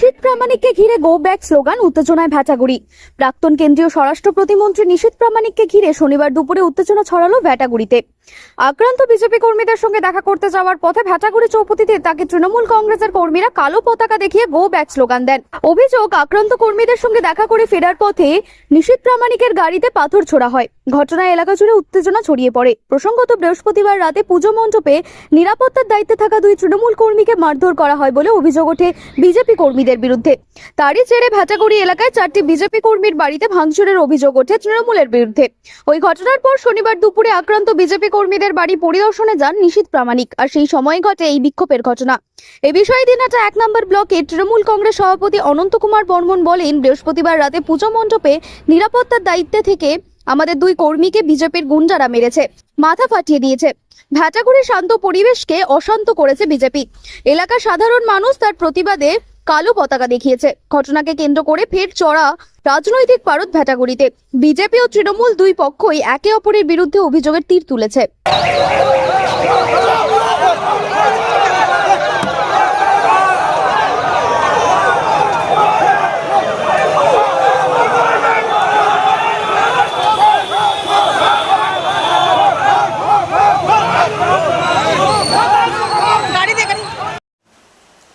প্রামাণিককে ঘিরে go back slogan উত্তেজনায় ভ্যাটাগুড়ি। প্রাক্তন কেন্দ্রীয় স্বরাষ্ট্র প্রতিমন্ত্রী নিশীথ প্রামাণিককে ঘিরে শনিবার দুপুরে উত্তেজনা ছড়ালো ভ্যাটাগুড়িতে। আক্রান্ত বিজেপি কর্মীদের সঙ্গে দেখা করতে যাওয়ার পথে ভ্যাটাগুড়ি চৌপতিতে তাকে তৃণমূল কংগ্রেসের কর্মীরা কালো পতাকা দেখিয়ে গো ব্যাক স্লোগান দেন। অভিযোগ, আক্রান্ত কর্মীদের সঙ্গে দেখা করে ফেরার পথে নিশীথ প্রামাণিকের গাড়িতে পাথর ছোড়া হয়। ঘটনায় এলাকা জুড়ে উত্তেজনা ছড়িয়ে পড়ে। প্রসঙ্গত, বৃহস্পতিবার রাতে পুজো মণ্ডপে নিরাপত্তার দায়িত্বে থাকা দুই তৃণমূল কর্মীকে মারধর করা হয় বলে অভিযোগ ওঠে বিজেপি কর্মীদের। বিরুদ্ধে। তারই জেরে ভ্যাটাগুড়ি এলাকায় চারটি বিজেপি কর্মীর বাড়িতে ভাঙচুরের অভিযোগ ওঠে তৃণমূলের বিরুদ্ধে। ওই ঘটনার পর শনিবার দুপুরে আক্রান্ত বিজেপি কর্মীদের বাড়ি পরিদর্শনে যান নিশীথ প্রামাণিক, আর সেই সময় ঘটে এই বিক্ষোভের ঘটনা। এ বিষয়ে দিনহাটা এক নম্বর ব্লকে তৃণমূল কংগ্রেস সভাপতি অনন্ত কুমার বর্মন বলেন, বৃহস্পতিবার রাতে পুজো মণ্ডপে নিরাপত্তার দায়িত্বে থেকে আমাদের দুই কর্মীকে বিজেপির গুন্ডারা মেরেছে, মাথা ফাটিয়ে দিয়েছে। ভ্যাটাগুড়ির শান্ত পরিবেশকে অশান্ত করেছে বিজেপি। এলাকার সাধারণ মানুষ তার প্রতিবাদে কালো পতাকা দেখিয়েছে। ঘটনাকে কেন্দ্র করে ফের চড়া রাজনৈতিক পারদ ভেটাগুড়িতে। বিজেপি ও তৃণমূল দুই পক্ষই একে অপরের বিরুদ্ধে অভিযোগের তীর তুলেছে।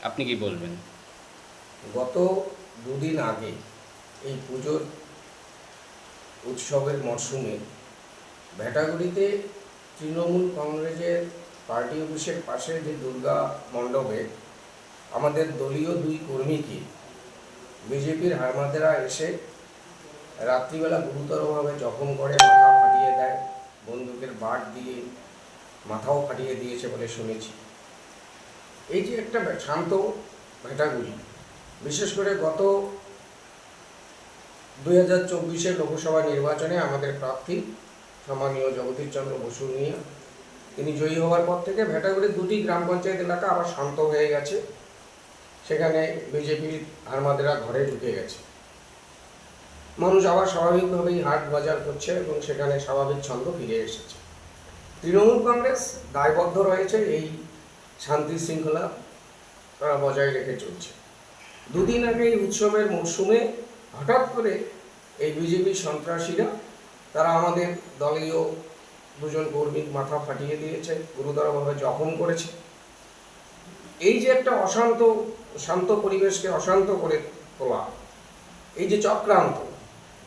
আপনি কি বলবেন? গত দুদিন আগে এই পুজোর উৎসবের মরশুমে ভেটাগুড়িতে তৃণমূল কংগ্রেসের পার্টি অফিসের পাশে যে দুর্গা মণ্ডপে আমাদের দলীয় দুই কর্মীকে বিজেপির হারমাদেরা এসে রাত্রিবেলা গুরুতরভাবে জখম করে, মাথা ফাটিয়ে দেয়, বন্দুকের বাট দিয়ে মাথাও ফাটিয়ে দিয়েছে বলে শুনেছি। এই যে একটা শান্ত ভেটাগুড়ি বিশেষ করে গত দুই হাজার চব্বিশের লোকসভা নির্বাচনে আমাদের প্রার্থী সম্মানীয় জগদীশ চন্দ্র বসু নিয়ে তিনি জয়ী হওয়ার পর থেকে ভেটাগুড়ির দুটি গ্রাম পঞ্চায়েত এলাকা আবার শান্ত হয়ে গেছে। সেখানে বিজেপির হারমাদেরা ঘরে ঢুকে গেছে। মানুষ আবার স্বাভাবিকভাবেই হাট বাজার করছে এবং সেখানে স্বাভাবিক ছন্দ ফিরে এসেছে। তৃণমূল কংগ্রেস দায়বদ্ধ রয়েছে এই শান্তি শৃঙ্খলা তারা বজায় রেখে চলছে। দুদিন আগে এই উৎসবের মরশুমে হঠাৎ করে এই বিজেপি সন্ত্রাসীরা, তারা আমাদের দলীয় দুজন কর্মীর মাথা ফাটিয়ে দিয়েছে, গুরুতরভাবে জখম করেছে। এই যে একটা অশান্ত, শান্ত পরিবেশকে অশান্ত করে তোলা, এই যে চক্রান্ত,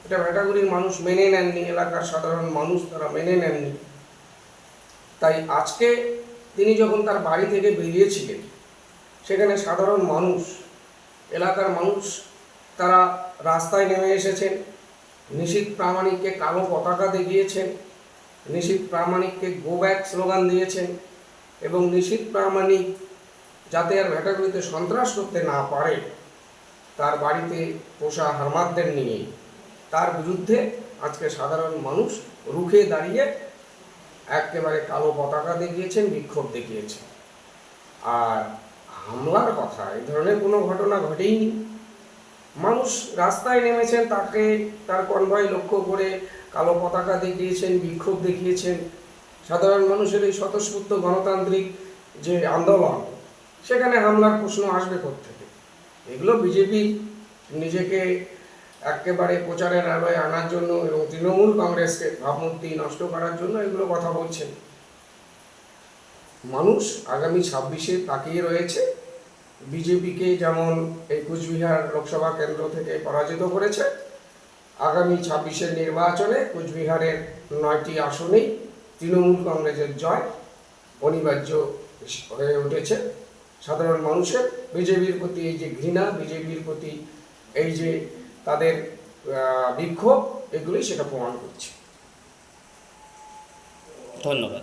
এটা ভেটাগুড়ির মানুষ মেনে নেননি, এলাকার সাধারণ মানুষ তারা মেনে নেননি। তাই আজকে তিনি যখন তার বাড়ি থেকে বেরিয়েছিলেন, সেখানে সাধারণ মানুষ এলাকার মানুষ তারা রাস্তায় নেমে এসেছেন। নিশীত প্রামাণিককে কালো পতাকা দেখিয়েছেন। নিশীত প্রামাণিককে গো ব্যাক স্লোগান দিয়েছেন এবং নিশীত প্রামাণিক যাতে আর ভেটাগুড়িতে সন্ত্রাস করতে না পারে, তার বাড়িতে পোষা হারমাদদের নিয়ে তার বিরুদ্ধে আজকে সাধারণ মানুষ রুখে দাঁড়িয়ে একেবারে কালো পতাকা দেখিয়েছেন, বিক্ষোভ দেখিয়েছেন। আর হামলার কথা, এই ধরনের কোনো ঘটনা ঘটেইনি। মানুষ রাস্তায় নেমেছেন, তাকে তার কনভয় লক্ষ্য করে কালো পতাকা দেখিয়েছেন, বিক্ষোভ দেখিয়েছেন। সাধারণ মানুষের এই স্বতঃস্ফূর্ত গণতান্ত্রিক যে আন্দোলন, সেখানে হামলার প্রশ্ন আসবে থেকে এগুলো বিজেপি নিজেকে একেবারে প্রচারের আলোয় আনার জন্য এবং তৃণমূল কংগ্রেসকে ভাবমূর্তি নষ্ট করার জন্য এগুলো কথা বলছেন। মানুষ আগামী ছাব্বিশে তাকিয়ে রয়েছে। বিজেপিকে যেমন এই কুচবিহার লোকসভা কেন্দ্র থেকে পরাজিত করেছে, আগামী ছাব্বিশের নির্বাচনে কুচবিহারের নয়টি আসনেই তৃণমূল কংগ্রেসের জয় অনিবার্য হয়ে উঠেছে। সাধারণ মানুষের, বিজেপির প্রতি এই যে ঘৃণা, বিজেপির প্রতি এই যে তাদের বিক্ষোভ এগুলি সেটা প্রমাণ করছে। ধন্যবাদ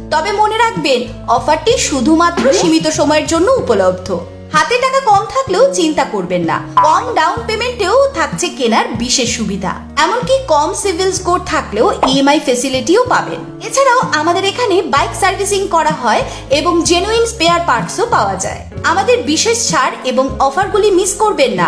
তবে মনে রাখবেন অফারটি শুধুমাত্র সীমিত সময়ের জন্য উপলব্ধ। হাতে টাকা কম থাকলেও চিন্তা করবেন না কম ডাউন পেমেন্টেও থাকছে কেনার বিশেষ সুবিধা। এমনকি কম সিভিল স্কোর থাকলেও ইএমআই ফেসিলিটিও পাবেন। এছাড়াও আমাদের এখানে বাইক সার্ভিসিং করা হয় এবং জেনুইন স্পেয়ার পার্টসও পাওয়া যায়। আমাদের বিশেষ ছাড় এবং অফারগুলি মিস করবেন না